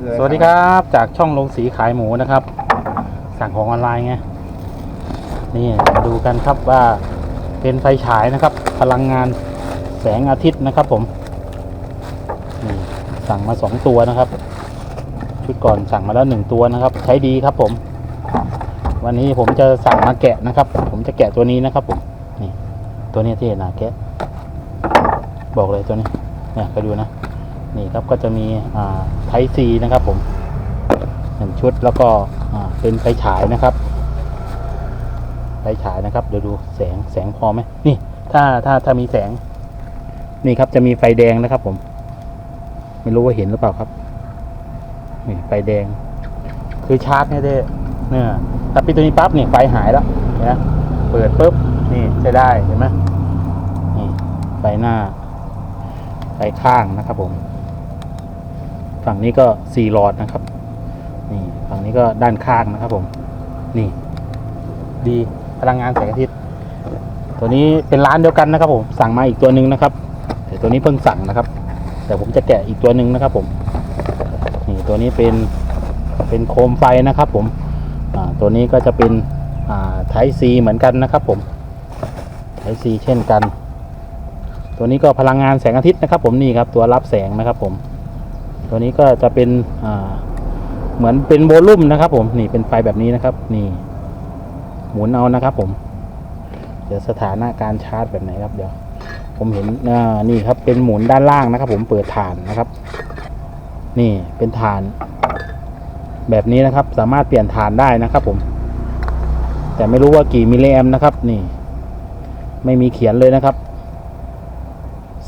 คือสวัสดีครับจากช่องลงสีขายหมูนะครับ สั่งของออนไลน์ไงนี่มาดูกันครับว่าเป็นไฟฉายนะครับ พลังงานแสงอาทิตย์นะครับผมนี่สั่งมาสองตัวนะครับ ชุดก่อนสั่งมาแล้วหนึ่งตัวนะครับ ใช้ดีครับผม วันนี้ผมจะสั่งมาแกะนะครับ ผมจะแกะตัวนี้นะครับผมนี่ตัวนี้ที่เห็นนะแกะบอกเลยตัวนี้เนี่ยไปดูนะ นี่ครับก็จะมีไทซีนะครับผมหนึ่งชุดแล้วก็เป็นไฟฉายนะครับ ไฟฉายนะครับเดี๋ยวดูแสงแสงพอไหมนี่ ถ้าถ้าถ้ามีแสง นี่ครับจะมีไฟแดงนะครับ ผม ไม่รู้ว่าเห็นหรือเปล่าครับนี่ไฟแดง คือชาร์จเนี่ยด้เนี่ยถ้าปิดตัวนี้ปั๊บนี่ไฟหายแล้วนไหมเปิดปุ๊บนี่ใช้ได้เห็นไหมนี่ไฟหน้าไฟข้างนะครับผม ฝั่งนี้ก็สี่หลอดนะครับ นี่ฝั่งนี้ก็ด้านข้างนะครับผม นี่ ดีพลังงานแสงอาทิตย์ ตัวนี้เป็นร้านเดียวกันนะครับผม สั่งมาอีกตัวหนึ่งนะครับ แต่ตัวนี้เพิ่งสั่งนะครับ แต่ผมจะแกะอีกตัวหนึ่งนะครับผม นี่ตัวนี้เป็นเป็นโคมไฟนะครับผมอ่าตัวนี้ก็จะเป็นอ่าไทซีเหมือนกันนะครับผมไทซีเช่นกัน ตัวนี้ก็พลังงานแสงอาทิตย์นะครับ ผมนี่ครับตัวรับแสงนะครับผม ตัวนี้ก็จะเป็นเหมือนเป็นโวลูมนะครับ ผมนี่เป็นไฟแบบนี้นะครับ นี่ หมุนเอานะครับ ผม เดี๋ยวสถานะการชาร์จแบบไหนครับเดี๋ยว ผมเห็นนี่ครับ เป็นหมุนด้านล่างนะครับ ผมเปิดฐานนะครับ นี่เป็นฐาน แบบนี้นะครับ สามารถเปลี่ยนฐานได้นะครับ ผม แต่ไม่รู้ว่ากี่มิลลิแอมนะครับ นี่ ไม่มีเขียนเลยนะครับ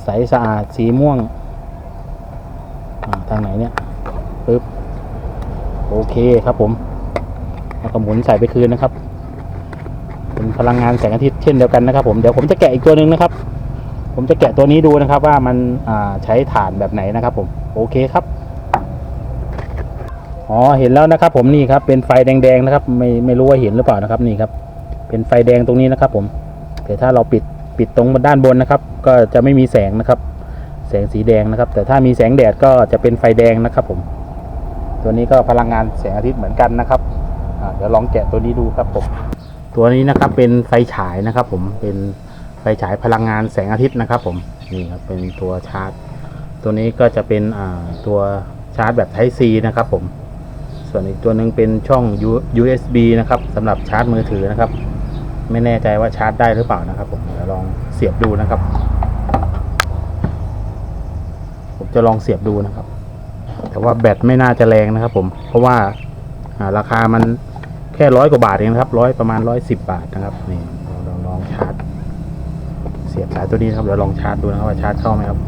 ใสสะอาดสีม่วง ทางไหนเนี่ยปึ๊บโอเคครับผมแล้วก็หมุนใส่ไปคืนนะครับ เป็นพลังงานแสงอาทิตย์เช่นเดียวกันนะครับ ผมเดี๋ยวผมจะแกะอีกตัวหนึ่งนะครับ ผมจะแกะตัวนี้ดูนะครับ ว่ามันใช้ฐานแบบไหนนะครับ ผมโอเคครับอ๋อเห็นแล้วนะครับ ผมนี่ครับเป็นไฟแดงๆนะครับ ไม่ไม่รู้ว่าเห็นหรือเปล่านะครับนี่ครับ เป็นไฟแดงตรงนี้นะครับ ผมแต่ถ้าเราปิดปิดตรงด้านบนนะครับ ก็จะไม่มีแสงนะครับ แสงสีแดงนะครับ แต่ถ้ามีแสงแดดก็จะเป็นไฟแดงนะครับผม ตัวนี้ก็พลังงานแสงอาทิตย์เหมือนกันนะครับเดี๋ยวลองแกะตัวนี้ดูครับผมตัวนี้นะครับเป็นไฟฉายนะครับ ผมเป็นไฟฉายพลังงานแสงอาทิตย์นะครับ ผมนี่ครับเป็นตัวชาร์จ ตัวนี้ก็จะเป็นอ่าตัวชาร์จแบบ Type C นะครับ ผม ส่วนอีกตัวหนึ่งเป็นช่อง USB นะครับสำหรับชาร์จมือถือนะครับ ไม่แน่ใจว่าชาร์จได้หรือเปล่านะครับ ผมเดี๋ยวลองเสียบดูนะครับ จะลองเสียบดูนะครับ แต่ว่าแบตไม่น่าจะแรงนะครับ ผมเพราะว่าราคามันแค่ร้อยกว่าบาทเองนะครับร้อยประมาณร้อยสิบบาทนะครับนี่ลองลองชาร์จ เสียบสายตัวนี้นครับเดี๋ยวลองชาร์จดูนะครับว่าชาร์จเข้าไหมครับ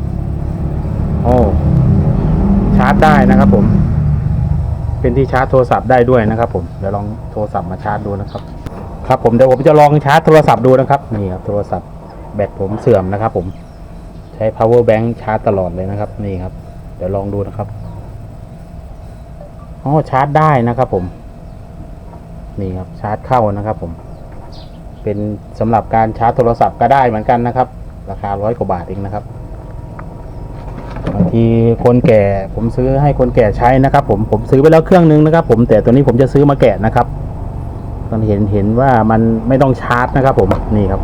โอ้ชาร์จได้นะครับ ผม เป็นที่ชาร์จโทรศัพท์ได้ด้วยนะครับ ผมเดี๋ยวลองโทรศัพท์มาชาร์จดูนะครับ ครับผมเดี๋ยวผมจะลองชาร์จโทรศัพท์ดูนะครับนี่ครับโทรศัพท์แบตผมเสื่อมนะครับ ผม ช้ power bank ชาร์จตลอดเลยนะครับ นี่ครับ เดี๋ยวลองดูนะครับอ๋อชาร์จได้นะครับผม นี่ครับชาร์จเข้านะครับผม เป็นสำหรับการชาร์จโทรศัพท์ก็ได้เหมือนกันนะครับ ราคาร้อยกว่าบาทเองนะครับบางทีคนแก่ผมซื้อให้คนแก่ใช้นะครับ ผมผมซื้อไปแล้วเครื่องนึงนะครับ ผมแต่ตัวนี้ผมจะซื้อมาแกะนะครับตอนเห็นเห็นว่ามันไม่ต้องชาร์จนะครับ ผมนี่ครับ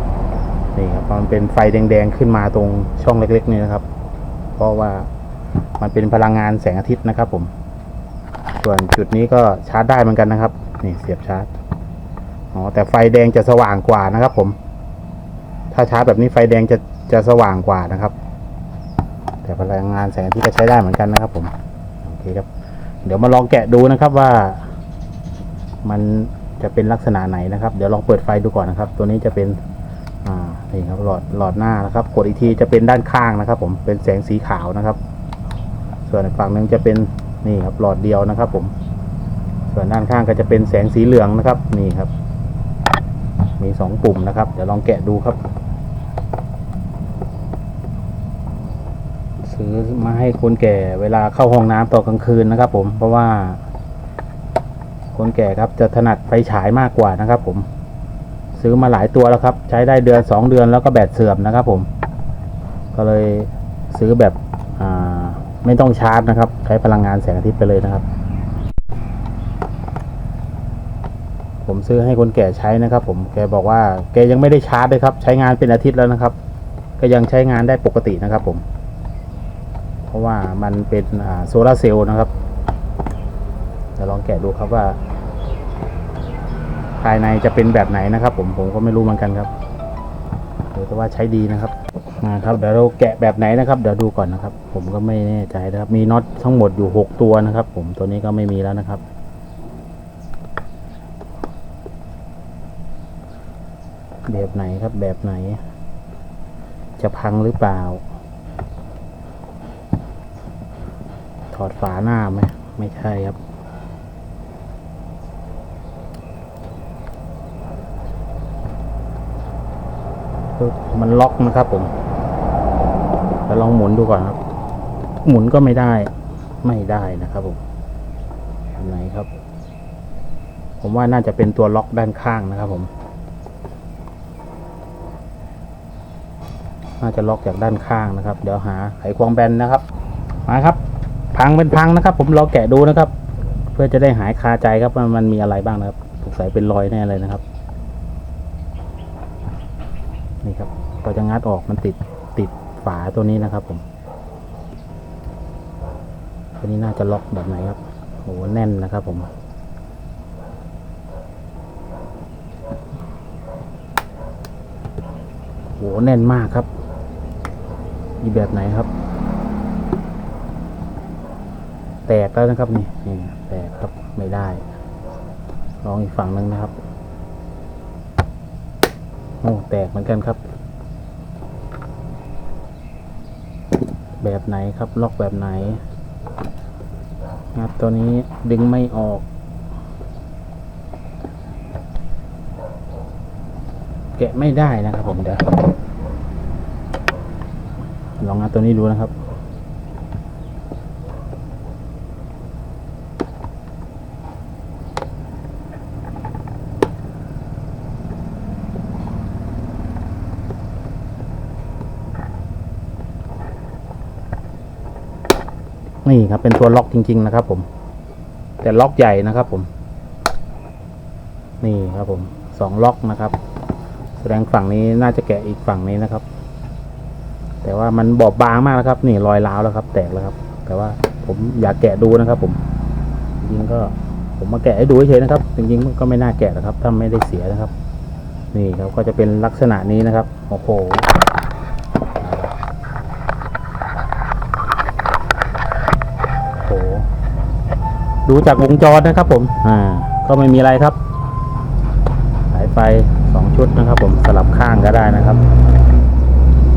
นี่ครับมันเป็นไฟแดงๆขึ้นมาตรงช่องเล็กๆนี่นะครับ เพราะว่ามันเป็นพลังงานแสงอาทิตย์นะครับ ผม ส่วนจุดนี้ก็ชาร์จได้เหมือนกันนะครับ นี่เสียบชาร์จอ๋อแต่ไฟแดงจะสว่างกว่านะครับ ผม ถ้าชาร์จแบบนี้ไฟแดงจะจะสว่างกว่านะครับ แต่พลังงานแสงอาทิตย์ก็ใช้ได้เหมือนกันนะครับ ผมโอเคครับ เดี๋ยวมาลองแกะดูนะครับว่า มันจะเป็นลักษณะไหนนะครับ เดี๋ยวลองเปิดไฟดูก่อนนะครับ ตัวนี้จะเป็น นี่ครับหลอดหลอดหน้านะครับ กดอีกทีจะเป็นด้านข้างนะครับ ผมเป็นแสงสีขาวนะครับ ส่วนฝั่งหนึ่งจะเป็นนี่ครับหลอดเดียวนะครับ ผม ส่วนด้านข้างก็จะเป็นแสงสีเหลืองนะครับ นี่ครับ มีสองปุ่มนะครับเดี๋ยวลองแกะดูครับซื้อมาให้คนแก่เวลาเข้าห้องน้ำตอนกลางคืนนะครับ ผมเพราะว่า คนแก่ครับจะถนัดไฟฉายมากกว่านะครับ ผม ซื้อมาหลายตัวแล้วครับ ใช้ได้เดือนสองเดือนแล้วก็แบตเสื่อมนะครับผม ก็เลยซื้อแบบไม่ต้องชาร์จนะครับ ใช้พลังงานแสงอาทิตย์ไปเลยนะครับ ผมซื้อให้คนแก่ใช้นะครับ ผมแกบอกว่าแกยังไม่ได้ชาร์จเลยครับ ใช้งานเป็นอาทิตย์แล้วนะครับ ก็ยังใช้งานได้ปกตินะครับ ผม เพราะว่ามันเป็นโซลาร์เซลล์นะครับเดี๋ยวลองแกะดูครับว่า ภายในจะเป็นแบบไหนนะครับ ผมผมก็ไม่รู้เหมือนกันครับเดี๋ยวแต่ว่าใช้ดีนะครับมาครับเดี๋ยวเราแกะแบบไหนนะครับเดี๋ยวดูก่อนนะครับ ผมก็ไม่แน่ใจนะครับมีน็อตทั้งหมดอยู่หกตัวนะครับ ผมตัวนี้ก็ไม่มีแล้วนะครับแบบไหนครับแบบไหน จะพังหรือเปล่า ถอดฝาหน้าไหมไม่ใช่ครับ มันล็อกนะครับผมจะลองหมุนดูก่อนครับ หมุนก็ไม่ได้ ไม่ได้นะครับผมไหนครับ ผมว่าน่าจะเป็นตัวล็อกด้านข้างนะครับ ผม น่าจะล็อกจากด้านข้างนะครับ เดี๋ยวหาไขควงแบนนะครับ มาครับ พังเป็นพังนะครับ ผมลองแกะดูนะครับ เพื่อจะได้หายคาใจครับว่ามันมีอะไรบ้างนะครับสงสัยเป็นรอยแน่เลยนะครับ นี่ครับพอจะงัดออกมันติดติดฝาตัวนี้นะครับ ผมตัวนี้น่าจะล็อกแบบไหนครับโอ้โหแน่นนะครับ ผมโหแน่นมากครับ มีแบบไหนครับ แตกแล้วนะครับนี่นี่แตกครับไม่ได้ ลองอีกฝั่งหนึ่งนะครับ โอ้แตกเหมือนกันครับ แบบไหนครับ ล็อกแบบไหนงัดตัวนี้ดึงไม่ออกแกะไม่ได้นะครับผมเดี๋ยวลองงัดตัวนี้ดูนะครับ นี่ครับเป็นตัวล็อกจริง ๆ นะครับ ผม แต่ล็อกใหญ่นะครับ ผม นี่ครับผมสองล็อกนะครับ แสดงฝั่งนี้น่าจะแกะอีกฝั่งนี้นะครับ แต่ว่ามันบอบบางมากนะครับ นี่รอยร้าวแล้วครับ แตกแล้วครับ แต่ว่าผมอยากแกะดูนะครับ ผมจริงๆก็ผมมาแกะให้ดูเฉยๆนะครับ จริงๆก็ไม่น่าแกะนะครับ ถ้าไม่ได้เสียนะครับ นี่ครับก็จะเป็นลักษณะนี้นะครับโอ้โห โอ้โห ดูจากวงจรนะครับ ผม อ่า ก็ไม่มีอะไรครับ สายไฟสองชุดนะครับ ผมสลับข้างก็ได้นะครับ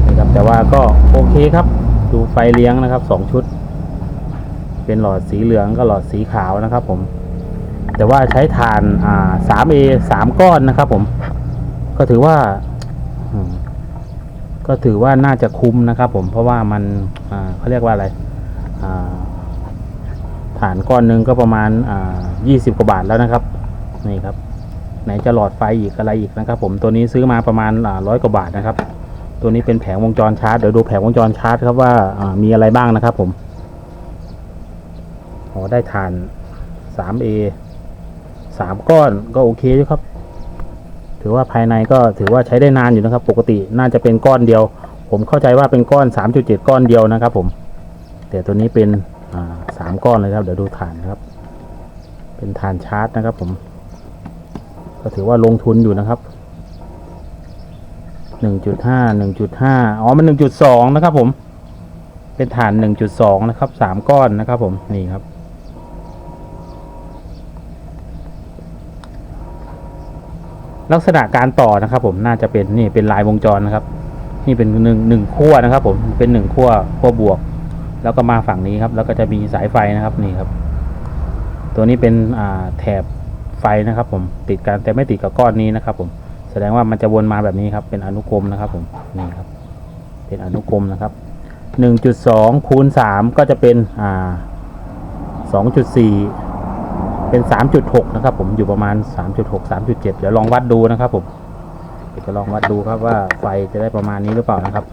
นี่ครับ แต่ว่าก็โอเคครับ ดูไฟเลี้ยงนะครับสองชุด เป็นหลอดสีเหลืองก็หลอดสีขาวนะครับ ผม แต่ว่าใช้ถ่านอ่าสามก้อนนะครับ ผม ก็ถือว่าก็ถือว่าน่าจะคุ้มนะครับ ผมเพราะว่ามันอ่าเขาเรียกว่าอะไรอ่า ฐานก้อนหนึ่งก็ประมาณอ่ายี่สิบกว่าบาทแล้วนะครับนี่ครับไหนจะหลอดไฟอีกอะไรอีกนะครับ ผมตัวนี้ซื้อมาประมาณร้อยกว่าบาทนะครับ ตัวนี้เป็นแผงวงจรชาร์จเดี๋ยวดูแผงวงจรชาร์จครับว่ามีอะไรบ้างนะครับ ผมอ๋อได้ฐาน 3A สามก้อนก็โอเคอยู่ครับ ถือว่าภายในก็ถือว่าใช้ได้นานอยู่นะครับ ปกติน่าจะเป็นก้อนเดียว ผมเข้าใจว่าเป็นก้อน 3.7 ก้อนเดียวนะครับ ผมแต่ตัวนี้เป็นอ่า สามก้อนเลยครับ เดี๋ยวดูฐานนะครับ เป็นฐานชาร์จนะครับ ผม ก็ถือว่าลงทุนอยู่นะครับหนึ่งจุดห้าหนึ่งจุดห้าอ๋อมันหนึ่งจุดสองนะครับ ผม เป็นฐานหนึ่งจุดสองนะครับสามก้อนนะครับ ผมนี่ครับลักษณะการต่อนะครับ ผมน่าจะเป็นนี่เป็นลายวงจรนะครับ นี่เป็นหนึ่งหนึ่งขั้วนะครับ ผมเป็นหนึ่งขั้วขั้วบวก แล้วก็มาฝั่งนี้ครับ แล้วก็จะมีสายไฟนะครับนี่ครับ ตัวนี้เป็นแถบไฟนะครับ ผมติดกันแต่ไม่ติดกับก้อนนี้นะครับ ผมแสดงว่ามันจะวนมาแบบนี้ครับ เป็นอนุกรมนะครับ ผมนี่ครับ เป็นอนุกรมนะครับหนึ่งจุดสองคูณสามก็จะเป็นอ่าสองจุดสี่เป็นสามจุดหกนะครับ ผมอยู่ประมาณสามจุดหกสามจุดเดเดี๋ยวลองวัดดูนะครับ ผมเดี๋ยวจะลองวัดดูครับว่าไฟจะได้ประมาณนี้หรือเปล่านะครับ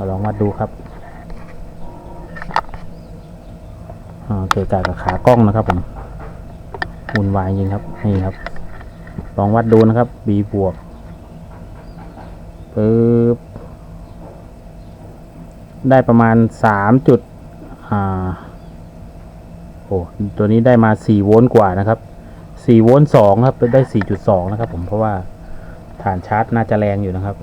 เราลองวัดดูครับเกิดจากกับขากล้องนะครับผมวุ่นวายจริงครับ นี่ครับ ลองวัดดูนะครับ b บวกปึ๊บได้ประมาณสามจุดอ่าโอ้ตัวนี้ได้มาสี่โวลต์กว่านะครับสี่โวลต์สองครับได้สี่จุดสองนะครับผมเพราะว่าฐานชาร์จน่าจะแรงอยู่นะครับ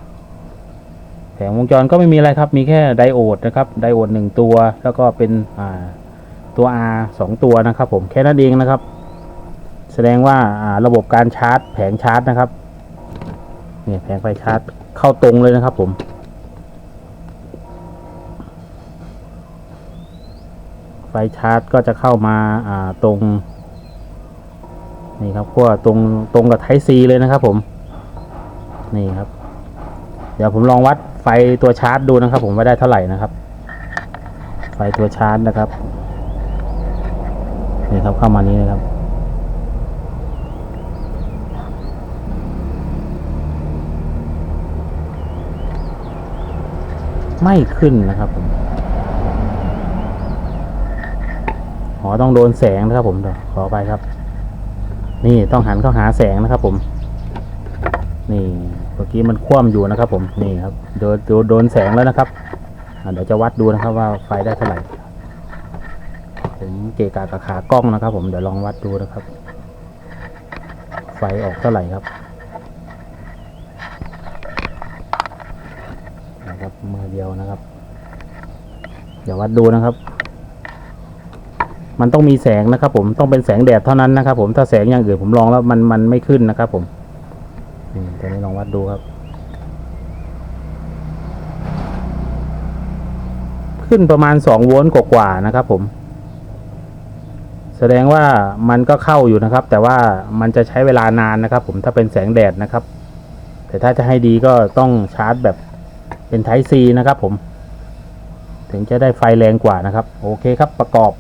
แผงวงจรก็ไม่มีอะไรครับ มีแค่ไดโอดนะครับไดโอดหนึ่งตัว แล้วก็เป็นตัว R สองตัวนะครับผมแค่นั้นเองนะครับ แสดงว่าระบบการชาร์จ แผงชาร์จนะครับเนี่ยแผงไฟชาร์จเข้าตรงเลยนะครับผมไฟชาร์จก็จะเข้ามาาตรงนี่ครับขั้วตรงตรงกับไทซีเลยนะครับผมนี่ครับ เดี๋ยวผมลองวัด ฟตัวชาร์จดูนะครับ ผมว่าได้เท่าไหร่นะครับ ไฟตัวชาร์จนะครับนี่ครับเข้ามานี้นะครับไม่ขึ้นนะครับผมอ๋อต้องโดนแสงนะครับผมเดี๋ยวขอไปครับ นี่ต้องหันเข้าหาแสงนะครับผม นี่ เมื่อกี้มันคว่ำอยู่นะครับ ผมนี่ครับโดนโดนโดนแสงแล้วนะครับเดี๋ยวจะวัดดูนะครับว่าไฟได้เท่าไหร่ผมเกะกะกับขากล้องนะครับ ผมเดี๋ยวลองวัดดูนะครับ ไฟออกเท่าไหร่ครับนะครับมือเดียวนะครับ เดี๋ยววัดดูนะครับ มันต้องมีแสงนะครับ ผมต้องเป็นแสงแดดเท่านั้นนะครับ ผมถ้าแสงอย่างอื่นผมลองแล้วมันมันไม่ขึ้นนะครับ ผม ตัวนี้ลองวัดดูครับ ขึ้นประมาณสองโวลต์กว่าๆนะครับ ผม แสดงว่ามันก็เข้าอยู่นะครับ แต่ว่ามันจะใช้เวลานานนะครับ ผมถ้าเป็นแสงแดดนะครับ แต่ถ้าจะให้ดีก็ต้องชาร์จแบบเป็นไทซีนะครับ ผม ถึงจะได้ไฟแรงกว่านะครับ โอเคครับประกอบ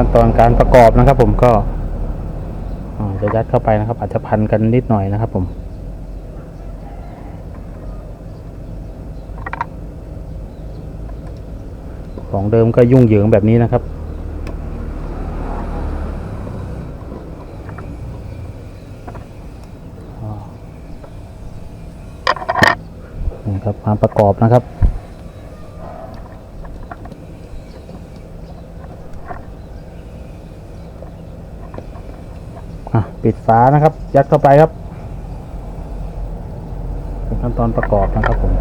ขั้นตอนการประกอบนะครับ ผมก็จะยัดเข้าไปนะครับ อาจจะพันกันนิดหน่อยนะครับ ผมของเดิมก็ยุ่งเหยิงแบบนี้นะครับ นี่ครับการประกอบนะครับ ปิดฝานะครับ ยัดเข้าไปครับเป็นขั้นตอนประกอบนะครับผม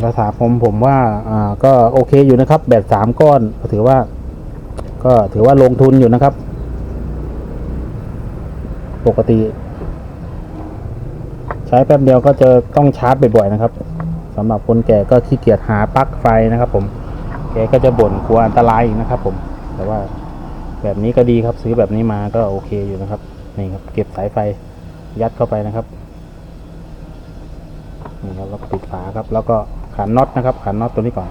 แล้วถาผมผมว่าอ่าก็โอเคอยู่นะครับ แบบสามก้อนถือว่า ก็ถือว่าลงทุนอยู่นะครับ ปกติ ใช้แป๊บเดียวก็จะต้องชาร์จบ่อยๆนะครับ สำหรับคนแก่ก็ขี้เกียจหาปลั๊กไฟนะครับ ผม แกก็จะบ่นกลัวอันตรายอีกนะครับ ผม แต่ว่าแบบนี้ก็ดีครับ ซื้อแบบนี้มาก็โอเคอยู่นะครับ นี่ครับ เก็บสายไฟยัดเข้าไปนะครับ นี่ครับแล้วก็ปิดฝาครับ แล้วก็ขันน็อตนะครับ ขันน็อตตัวนี้ก่อน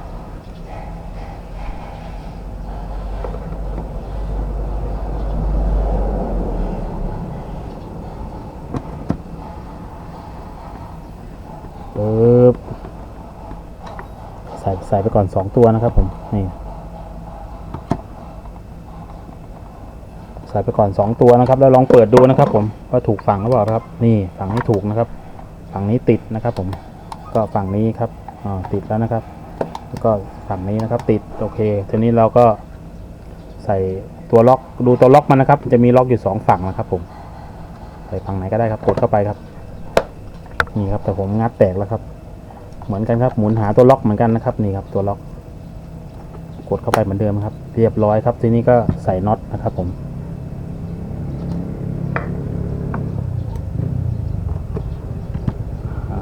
ปึ๊บ ใส่ไปก่อนสองตัวนะครับผมนี่ใส่ไปก่อนสองตัวนะครับ แล้วลองเปิดดูนะครับ ผมว่าถูกฝั่งหรือเปล่าครับ นี่ฝั่งนี้ถูกนะครับ ฝั่งนี้ติดนะครับ ผมก็ฝั่งนี้ครับอ่าติดแล้วนะครับ แล้วก็ฝั่งนี้นะครับติดโอเคทีนี้เราก็ใส่ตัวล็อกดูตัวล็อกมันนะครับ จะมีล็อกอยู่สองฝั่งนะครับ ผมใส่ฝั่งไหนก็ได้ครับกดเข้าไปครับ นี่ครับแต่ผมงัดแตกแล้วครับ เหมือนกันครับ หมุนหาตัวล็อกเหมือนกันนะครับนี่ครับตัวล็อก กดเข้าไปเหมือนเดิมครับ เรียบร้อยครับ ทีนี้ก็ใส่น็อตนะครับผม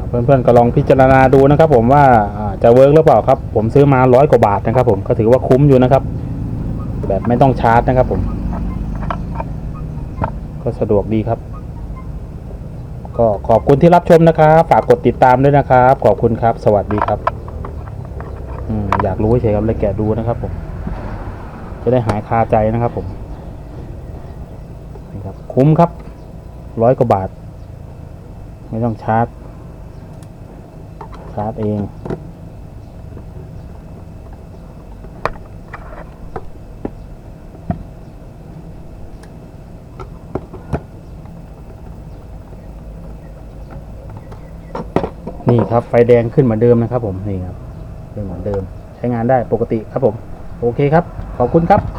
เพื่อนๆก็ลองพิจารณาดูนะครับ ผมว่าอ่าจะเวิร์กหรือเปล่าครับ ผมซื้อมาร้อยกว่าบาทนะครับ ผมก็ถือว่าคุ้มอยู่นะครับ แบบไม่ต้องชาร์จนะครับ ผม ก็สะดวกดีครับ ก็ขอบคุณที่รับชมนะครับฝากกดติดตามด้วยนะครับ ขอบคุณครับ สวัสดีครับอืมอยากรู้เฉยๆครับเลยแกะดูนะครับผม จะได้หายคาใจนะครับผมนี่ครับ คุ้มครับร้อยกว่าบาท ไม่ต้องชาร์จ ชาร์จเอง นี่ ครับ ไฟแดงขึ้นเหมือนเดิมนะครับผมนี่ครับเป็นเหมือนเดิม ใช้งานได้ปกติครับผม โอเคครับ ขอบคุณครับ